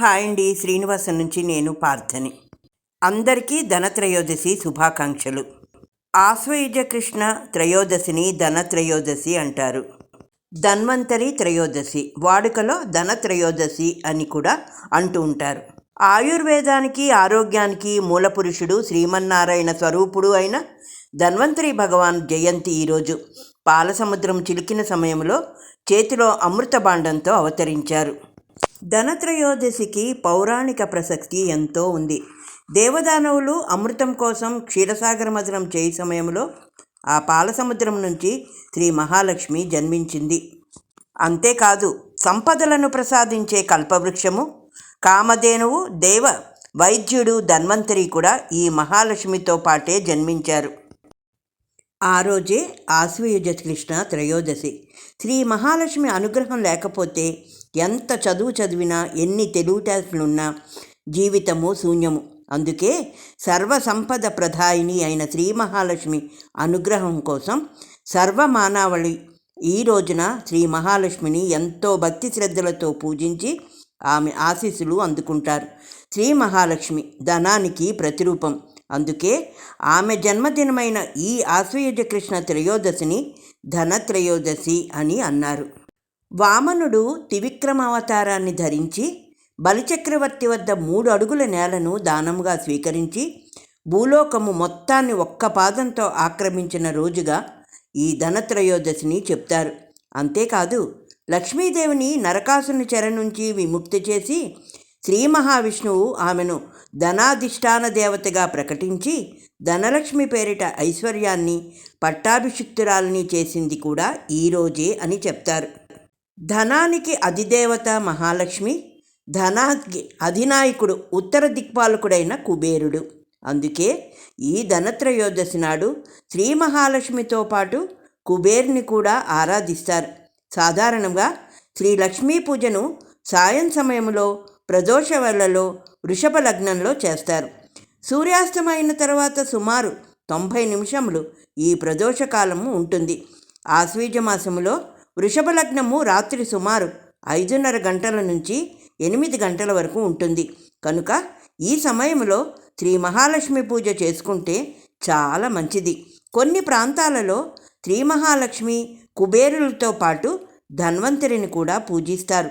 Hi అండి. శ్రీనివాసం నుంచి నేను పార్థని. అందరికీ ధనత్రయోదశి శుభాకాంక్షలు. ఆశ్వయుజ కృష్ణ త్రయోదశిని ధనత్రయోదశి అంటారు. ధన్వంతరి త్రయోదశి వాడుకలో ధనత్రయోదశి అని కూడా అంటూ ఉంటారు. ఆయుర్వేదానికి ఆరోగ్యానికి మూలపురుషుడు శ్రీమన్నారాయణ స్వరూపుడు అయిన ధన్వంతరి భగవాన్ జయంతి ఈరోజు పాలసముద్రం చిలికిన సమయంలో చేతిలో అమృత బాండంతో అవతరించారు. ధనత్రయోదశికి పౌరాణిక ప్రసక్తి ఎంతో ఉంది. దేవదానవులు అమృతం కోసం క్షీరసాగర మధురం చేయి సమయంలో ఆ పాలసముద్రం నుంచి శ్రీ మహాలక్ష్మి జన్మించింది. అంతేకాదు సంపదలను ప్రసాదించే కల్పవృక్షము కామధేనువు దేవ వైద్యుడు ధన్వంతరి కూడా ఈ మహాలక్ష్మితో పాటే జన్మించారు. ఆ రోజే ఆశ్వయుజ కృష్ణ త్రయోదశి. శ్రీ మహాలక్ష్మి అనుగ్రహం లేకపోతే ఎంత చదువు చదివినా ఎన్ని తెలివితేటలున్నా జీవితము శూన్యము. అందుకే సర్వసంపద ప్రధాయిని అయిన శ్రీ మహాలక్ష్మి అనుగ్రహం కోసం సర్వమానవళి ఈ రోజున శ్రీ మహాలక్ష్మిని ఎంతో భక్తి శ్రద్ధలతో పూజించి ఆమె ఆశీస్సులు అందుకుంటారు. శ్రీ మహాలక్ష్మి ధనానికి ప్రతిరూపం. అందుకే ఆమె జన్మదినమైన ఈ ఆశ్వయుజ కృష్ణ త్రయోదశిని ధనత్రయోదశి అని అన్నారు. వామనుడు త్రివిక్రమావతారాన్ని ధరించి బలిచక్రవర్తి వద్ద మూడు అడుగుల నేలను దానముగా స్వీకరించి భూలోకము మొత్తాన్ని ఒక్క పాదంతో ఆక్రమించిన రోజుగా ఈ ధనత్రయోదశిని చెప్తారు. అంతేకాదు లక్ష్మీదేవిని నరకాసుని చెర నుంచి విముక్తి చేసి శ్రీ మహావిష్ణువు ఆమెను ధనాధిష్టాన దేవతగా ప్రకటించి ధనలక్ష్మి పేరిట ఐశ్వర్యాన్ని పట్టాభిషిక్తురాలని చేసింది కూడా ఈరోజే అని చెప్తారు. ధనానికి అధిదేవత మహాలక్ష్మి ధనానికి అధినాయకుడు ఉత్తర దిక్పాలకుడైన కుబేరుడు. అందుకే ఈ ధనత్రయోదశి నాడు శ్రీ మహాలక్ష్మితో పాటు కుబేరుని కూడా ఆరాధిస్తారు. సాధారణంగా శ్రీ లక్ష్మీ పూజను సాయం సమయంలో ప్రదోష వేళలో వృషభ లగ్నంలో చేస్తారు. సూర్యాస్తమైన తర్వాత సుమారు తొంభై నిమిషములు ఈ ప్రదోష కాలము ఉంటుంది. ఆశ్వీజ మాసములో వృషభ లగ్నము రాత్రి సుమారు ఐదున్నర గంటల నుంచి ఎనిమిది గంటల వరకు ఉంటుంది. కనుక ఈ సమయంలో శ్రీ మహాలక్ష్మి పూజ చేసుకుంటే చాలా మంచిది. కొన్ని ప్రాంతాలలో శ్రీ మహాలక్ష్మి కుబేరులతో పాటు ధన్వంతరిని కూడా పూజిస్తారు.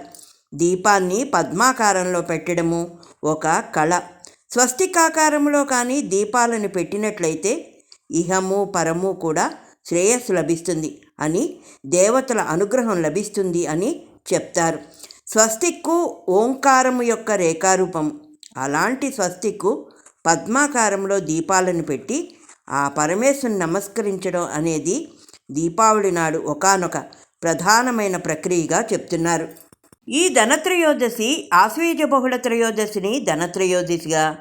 దీపాన్ని పద్మాకారంలో పెట్టడము ఒక కళ. స్వస్తికాకారంలో కానీ దీపాలను పెట్టినట్లయితే ఇహము పరము కూడా శ్రేయస్సు లభిస్తుంది. అని దేవతల అనుగ్రహం లభిస్తుంది అని చెప్తారు. స్వస్తిక్కు ఓంకారము యొక్క రేఖారూపం. అలాంటి స్వస్తిక్కు పద్మాకారంలో దీపాలను పెట్టి ఆ పరమేశ్వరుని నమస్కరించడం అనేది దీపావళి నాడు ఒకనొక ప్రధానమైన ప్రక్రియగా చెప్తున్నారు. ఈ ధనత్రయోదశి ఆశ్వీజ బహుళ త్రయోదశిని ధనత్రయోదశిగా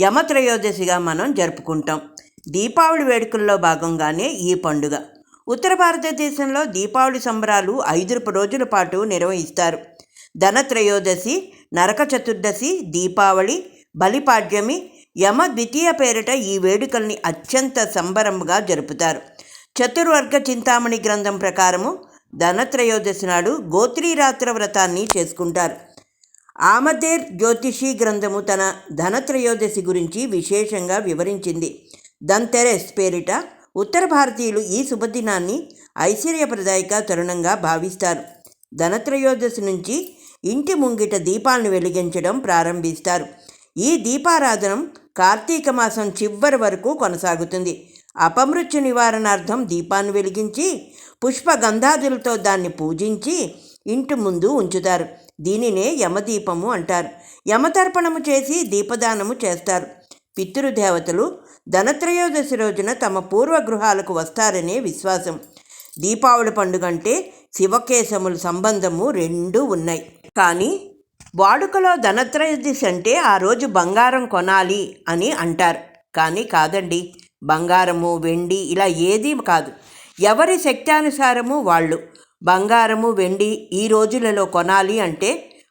యమత్రయోదశిగా మనం జరుపుకుంటాం. దీపావళి వేడుకల్లో భాగంగానే ఈ పండుగ. ఉత్తర భారతదేశంలో దీపావళి సంబరాలు ఐదు రోజుల పాటు నిర్వహిస్తారు. ధనత్రయోదశి నరక చతుర్దశి దీపావళి బలిపాడ్యమి యమ ద్వితీయ పేరిట ఈ వేడుకల్ని అత్యంత సంబరంగా జరుపుతారు. చతుర్వర్గ చింతామణి గ్రంథం ప్రకారము ధనత్రయోదశి నాడు గోత్రీరాత్ర వ్రతాన్ని చేసుకుంటారు. ఆమదేర్ జ్యోతిషి గ్రంథము తన ధనత్రయోదశి గురించి విశేషంగా వివరించింది. ధన్తెరెస్ పేరిట ఉత్తర భారతీయులు ఈ శుభదినాన్ని ఐశ్వర్యప్రదాయక తరుణంగా భావిస్తారు. ధనత్రయోదశి నుంచి ఇంటి ముంగిట దీపాలను వెలిగించడం ప్రారంభిస్తారు. ఈ దీపారాధనం కార్తీక మాసం చివరి వరకు కొనసాగుతుంది. అపమృత్యు నివారణార్థం దీపాన్ని వెలిగించి పుష్పగంధాదులతో దాన్ని పూజించి ఇంటి ముందు ఉంచుతారు. దీనినే యమదీపము అంటారు. యమతర్పణము చేసి దీపదానము చేస్తారు. పితృదేవతలు ధనత్రయోదశి రోజున తమ పూర్వ గృహాలకు వస్తారనే విశ్వాసం. దీపావళి పండుగ అంటే శివకేశముల సంబంధము రెండు ఉన్నాయి. కానీ వాడుకలో ధనత్రయోదశి అంటే ఆ రోజు బంగారం కొనాలి అని అంటారు. కానీ కాదండి బంగారము వెండి ఇలా ఏదీ కాదు. ఎవరి శక్త్యానుసారము వాళ్ళు బంగారము వెండి ఈ రోజులలో కొనాలి అంటే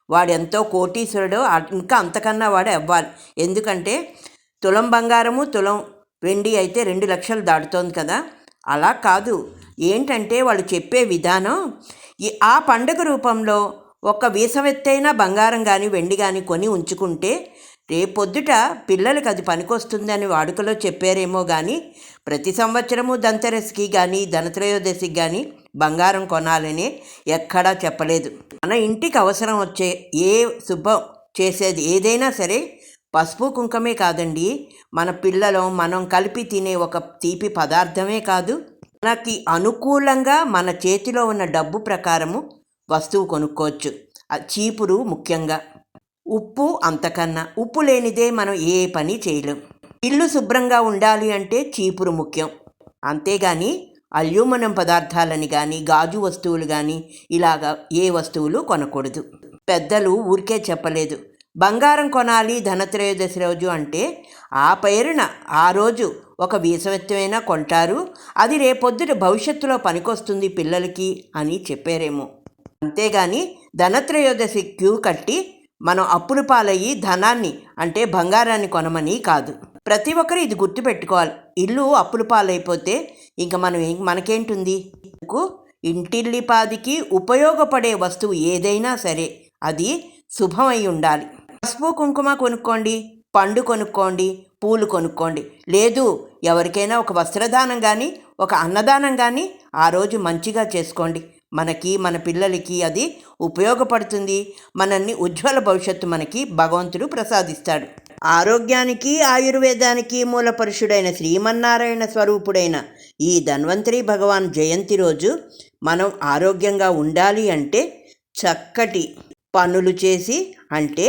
వాడెంతో కోటీశ్వరుడు ఇంకా అంతకన్నా వాడు అవ్వాలి. ఎందుకంటే తులం బంగారము తులం వెండి అయితే రెండు లక్షలు దాటుతోంది కదా. అలా కాదు. ఏంటంటే వాళ్ళు చెప్పే విధానం ఈ ఆ పండుగ రూపంలో ఒక వీసవెత్తైన బంగారం కానీ వెండి కానీ కొని ఉంచుకుంటే రేపొద్దుట పిల్లలకి అది పనికొస్తుందని వాడుకలో చెప్పారేమో కానీ ప్రతి సంవత్సరము దంతరస్కి కానీ ధనత్రయోదశికి కానీ బంగారం కొనాలని ఎక్కడా చెప్పలేదు. మన ఇంటికి అవసరం వచ్చే ఏ శుభం చేసేది ఏదైనా సరే పసుపు కుంకమే కాదండి. మన పిల్లలు మనం కలిపి తినే ఒక తీపి పదార్థమే కాదు. మనకి అనుకూలంగా మన చేతిలో ఉన్న డబ్బు ప్రకారము వస్తువు కొనుక్కోవచ్చు. చీపురు ముఖ్యంగా. ఉప్పు అంతకన్నా ఉప్పు లేనిదే మనం ఏ పని చేయలేం. ఇల్లు శుభ్రంగా ఉండాలి అంటే చీపురు ముఖ్యం. అంతేగాని అల్యూమినియం పదార్థాలని కానీ గాజు వస్తువులు కానీ ఇలాగా ఏ వస్తువులు కొనకూడదు. పెద్దలు ఊరికే చెప్పలేదు. బంగారం కొనాలి ధనత్రయోదశి రోజు అంటే ఆ పేరున ఆ రోజు ఒక వీసవెత్తమైనా కొంటారు. అది రేపొద్దుట భవిష్యత్తులో పనికొస్తుంది పిల్లలకి అని చెప్పారేమో. అంతేగాని ధనత్రయోదశి క్యూ కట్టి మనం అప్పులు పాలయ్యి ధనాన్ని అంటే బంగారాన్ని కొనమని కాదు. ప్రతి ఒక్కరు ఇది గుర్తుపెట్టుకోవాలి. ఇల్లు అప్పులు పాలైపోతే ఇంకా మనం ఏం మనకేంటుంది? ఇంటిల్లిపాదికి ఉపయోగపడే వస్తువు ఏదైనా సరే అది శుభమై ఉండాలి. పసుపు కుంకుమ కొనుక్కోండి పండు కొనుక్కోండి పూలు కొనుక్కోండి. లేదు ఎవరికైనా ఒక వస్త్రదానం కానీ ఒక అన్నదానం కానీ ఆ రోజు మంచిగా చేసుకోండి. మనకి మన పిల్లలకి అది ఉపయోగపడుతుంది. మనల్ని ఉజ్వల భవిష్యత్తు మనకి భగవంతుడు ప్రసాదిస్తాడు. ఆరోగ్యానికి ఆయుర్వేదానికి మూలపరుషుడైన శ్రీమన్నారాయణ స్వరూపుడైన ఈ ధన్వంతరి భగవాన్ జయంతి రోజు మనం ఆరోగ్యంగా ఉండాలి అంటే చక్కటి పనులు చేసి అంటే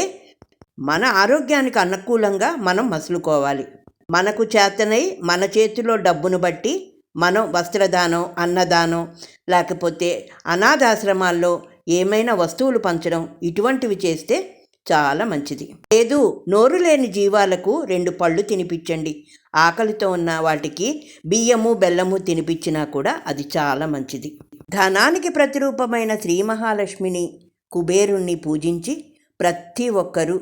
మన ఆరోగ్యానికి అనుకూలంగా మనం మసులుకోవాలి. మనకు చేతనై మన చేతిలో డబ్బును బట్టి మనం వస్త్రదానం అన్నదానం లేకపోతే అనాథాశ్రమాల్లో ఏమైనా వస్తువులు పంచడం ఇటువంటివి చేస్తే చాలా మంచిది. లేదు నోరు లేని జీవాలకు రెండు పళ్ళు తినిపించండి. ఆకలితో ఉన్న వాటికి బియ్యము బెల్లము తినిపించినా కూడా అది చాలా మంచిది. ధనానికి ప్రతిరూపమైన శ్రీ మహాలక్ష్మిని కుబేరుణ్ణి పూజించి ప్రతి ఒక్కరూ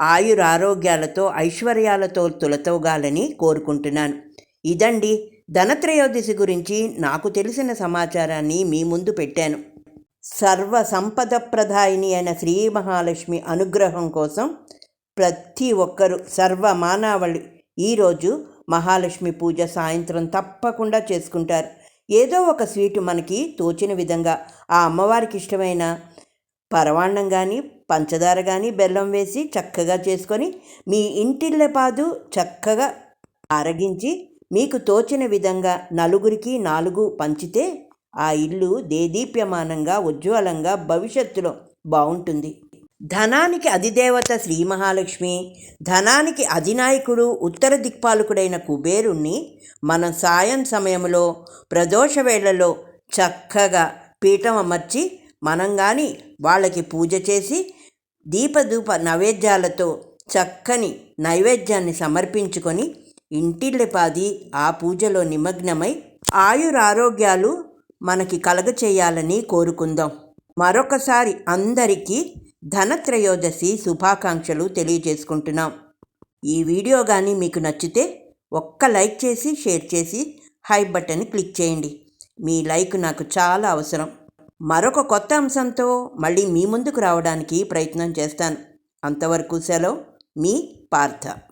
ఆయురారోగ్యాలతో ఐశ్వర్యాలతో తులతోగాలని కోరుకుంటున్నాను. ఇదండి ధనత్రయోదశి గురించి నాకు తెలిసిన సమాచారాన్ని మీ ముందు పెట్టాను. సర్వ సంపద ప్రధాయిని అయిన శ్రీ మహాలక్ష్మి అనుగ్రహం కోసం ప్రతి ఒక్కరూ సర్వ మానవాళి ఈరోజు మహాలక్ష్మి పూజ సాయంత్రం తప్పకుండా చేసుకుంటారు. ఏదో ఒక స్వీటు మనకి తోచిన విధంగా ఆ అమ్మవారికి ఇష్టమైన పరవాన్నం కానీ పంచదార కానీ బెల్లం వేసి చక్కగా చేసుకొని మీ ఇంటిల్లపాదు చక్కగా ఆరగించి మీకు తోచిన విధంగా నలుగురికి నాలుగు పంచితే ఆ ఇల్లు దేదీప్యమానంగా ఉజ్వలంగా భవిష్యత్తులో బాగుంటుంది ధనానికి అధిదేవత శ్రీ మహాలక్ష్మి ధనానికి అధినాయకుడు ఉత్తర దిక్పాలకుడైన కుబేరుణ్ణి మనం సాయం సమయంలో ప్రదోష వేళలో చక్కగా పీఠం అమర్చి మనం కానీ వాళ్ళకి పూజ చేసి దీపధూప నైవేద్యాలతో చక్కని నైవేద్యాన్ని సమర్పించుకొని ఇంటిల్లిపాది ఆ పూజలో నిమగ్నమై ఆయురారోగ్యాలు మనకి కలగచేయాలని కోరుకుందాం. మరొకసారి అందరికీ ధనత్రయోదశి శుభాకాంక్షలు తెలియజేసుకుంటున్నాం. ఈ వీడియో కానీ మీకు నచ్చితే ఒక్క లైక్ చేసి షేర్ చేసి హై బటన్ క్లిక్ చేయండి. మీ లైక్ నాకు చాలా అవసరం. మరొక కొత్త అంశంతో మళ్ళీ మీ ముందుకు రావడానికి ప్రయత్నం చేస్తాను. అంతవరకు సెలవు. మీ పార్థ.